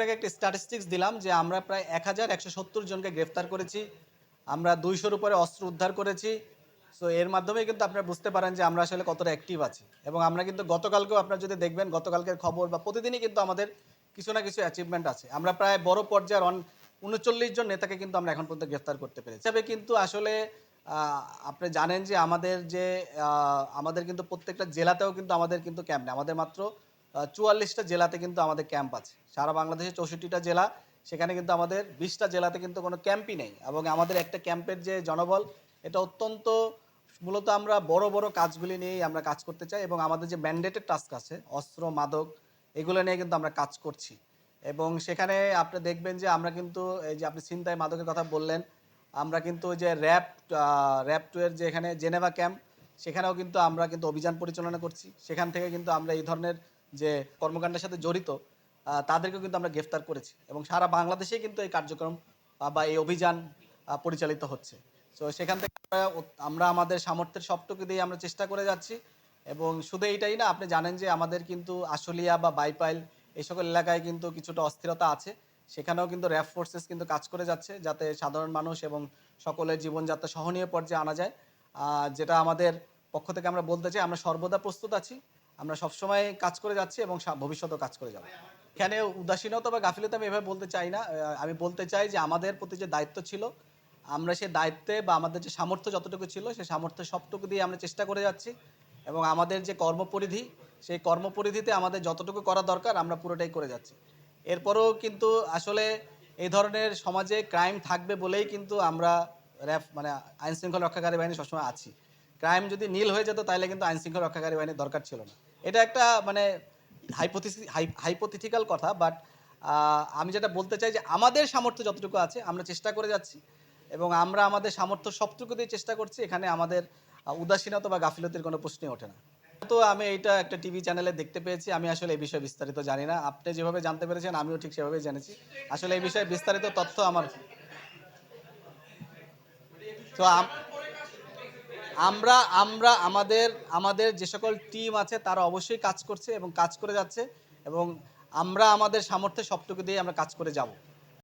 আপনাকে একটা স্ট্যাটিস্টিক্স দিলাম যে আমরা প্রায় এক হাজার একশো সত্তর জনকে গ্রেফতার করেছি। আমরা দুইশোর উপরে অস্ত্র উদ্ধার করেছি। সো এর মাধ্যমে কিন্তু আপনারা বুঝতে পারেন যে আমরা আসলে কতটা অ্যাক্টিভ আছি। এবং আমরা কিন্তু গতকালকেও আপনারা যদি দেখবেন, গতকালকের খবর বা প্রতিদিনই কিন্তু আমাদের কিছু না কিছু অ্যাচিভমেন্ট আছে। আমরা প্রায় বড় পর্যায়ের অন উনচল্লিশ জন নেতাকে কিন্তু আমরা এখন পর্যন্ত গ্রেফতার করতে পেরেছি। তবে কিন্তু আসলে আপনি জানেন যে আমাদের যে আমাদের কিন্তু প্রত্যেকটা জেলাতেও কিন্তু আমাদের কিন্তু ক্যাম্প নেই। আমাদের মাত্র চুয়াল্লিশটা জেলাতে কিন্তু আমাদের ক্যাম্প আছে। সারা বাংলাদেশে চৌষট্টিটা জেলা, সেখানে কিন্তু আমাদের বিশটা জেলাতে কিন্তু কোনো ক্যাম্পই নেই। এবং আমাদের একটা ক্যাম্পের যে জনবল, এটা অত্যন্ত, মূলত আমরা বড় বড় কাজগুলি নিয়েই আমরা কাজ করতে চাই এবং আমাদের যে ম্যান্ডেটেড টাস্ক আছে, অস্ত্র, মাদক, এগুলো নিয়ে কিন্তু আমরা কাজ করছি। এবং সেখানে আপনি দেখবেন যে আমরা কিন্তু, এই যে আপনি চিন্তায় মাদকের কথা বললেন, আমরা কিন্তু ওই যে র্যাপ র্যাপ টুয়ের যে এখানে জেনেভা ক্যাম্প, সেখানেও কিন্তু আমরা কিন্তু অভিযান পরিচালনা করছি। সেখান থেকে কিন্তু আমরা এই ধরনের যে কর্মকাণ্ডের সাথে জড়িত তাদেরকেও কিন্তু আমরা গ্রেফতার করেছি এবং সারা বাংলাদেশে কিন্তু এই কার্যক্রম বা এই অভিযান পরিচালিত হচ্ছে। তো সেখান থেকে আমরা আমাদের সামর্থ্যের সবটুকু দিয়ে আমরা চেষ্টা করে যাচ্ছি এবং শুধু এইটাই না, আপনি জানেন যে আমাদের কিন্তু আশুলিয়া বা বাইপাইল এই সকল এলাকায় কিন্তু কিছুটা অস্থিরতা আছে। সেখানেও কিন্তু র্যাব ফোর্সেস কিন্তু কাজ করে যাচ্ছে যাতে সাধারণ মানুষ এবং সকলের জীবনযাত্রা সহনীয় পর্যায়ে আনা যায়। যেটা আমাদের পক্ষ থেকে আমরা বলতে চাই, আমরা সর্বদা প্রস্তুত আছি, আমরা সবসময় কাজ করে যাচ্ছি এবং সা- ভবিষ্যতেও কাজ করে যাব। এখানে উদাসীনতা বা গাফিলতা আমি এভাবে বলতে চাই না আমি বলতে চাই যে আমাদের প্রতি যে দায়িত্ব ছিল, আমরা সেই দায়িত্বে বা আমাদের যে সামর্থ্য যতটুকু ছিল সেই সামর্থ্য সবটুকু দিয়ে আমরা চেষ্টা করে যাচ্ছি এবং আমাদের যে কর্মপরিধি, সেই কর্মপরিধিতে আমাদের যতটুকু করা দরকার, আমরা পুরোটাই করে যাচ্ছি। এরপরেও কিন্তু আসলে এই ধরনের সমাজে ক্রাইম থাকবে বলেই কিন্তু আমরা র্যাব মানে আইনশৃঙ্খলা রক্ষাকারী বাহিনী সবসময় আছি। ক্রাইম যদি নীল হয়ে যেত, তাহলে কিন্তু আইন শৃঙ্খলা রক্ষাকারী বাহিনীর দরকার ছিল না। এটা একটা মানে হাইপোথিটিক্যাল কথা বাট আমি যেটা বলতে চাই যে আমাদের সামর্থ্য যতটুকু আছে, আমরা চেষ্টা করে যাচ্ছি। এবং আমরা আমাদের সামর্থ্য সবটুকু দিয়ে চেষ্টা করছি, এখানে আমাদের উদাসীনতা বা গাফিলতির কোনো প্রশ্নই ওঠে না। তো আমি এইটা একটা টিভি চ্যানেলে দেখতে পেয়েছি, আমি আসলে এই বিষয়ে বিস্তারিত জানি না। আপনি যেভাবে জানতে পেরেছেন, আমিও ঠিক সেভাবেই জেনেছি। আসলে এই বিষয়ে বিস্তারিত তথ্য আমার তো আমরা আমরা, আমাদের আমাদের যে সকল টিম আছে তারা অবশ্যই কাজ করছে এবং কাজ করে যাচ্ছে এবং আমরা আমাদের সামর্থ্যে সবটুকু দিয়ে আমরা কাজ করে যাব।